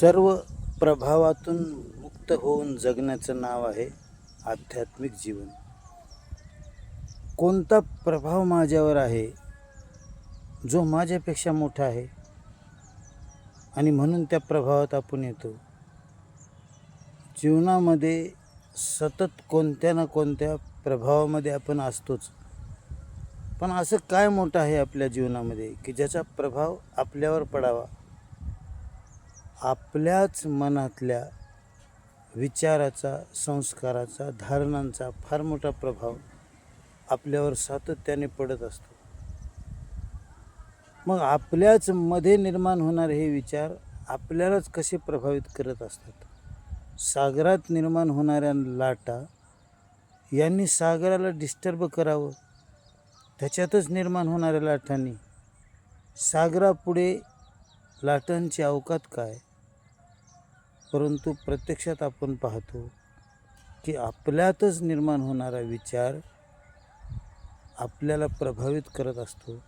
सर्व प्रभावातून मुक्त होऊन जगण्याचं नाव आहे आध्यात्मिक जीवन. कोणता प्रभाव माझ्यावर आहे? जो माझ्यापेक्षा मोठा आहे. आणि म्हणून त्या प्रभावात आपण येतो. जीवनामध्ये सतत कोणत्या ना कोणत्या प्रभावामध्ये आपण असतोच. पण असं काय मोठं आहे आपल्या जीवनामध्ये की ज्याचा प्रभाव आपल्यावर पडावा? आपल्याच मनातल्या विचाराचा संस्काराचा धारणांचा फार मोठा प्रभाव आपल्यावर सातत्याने पडत असतो. मग आपल्याच मध्ये निर्माण होणारे हे विचार आपल्यालाच कसे प्रभावित करत असतात? सागरात निर्माण होणाऱ्या लाटा यांनी सागराला डिस्टर्ब करावं? त्याच्यातच निर्माण होणाऱ्या लाटांनी सागरापुढे लाटांची अवकात काय? परंतु प्रत्यक्षात आपण पाहतो की आपल्यातच निर्माण होणारा विचार आपल्याला प्रभावित करत असतो.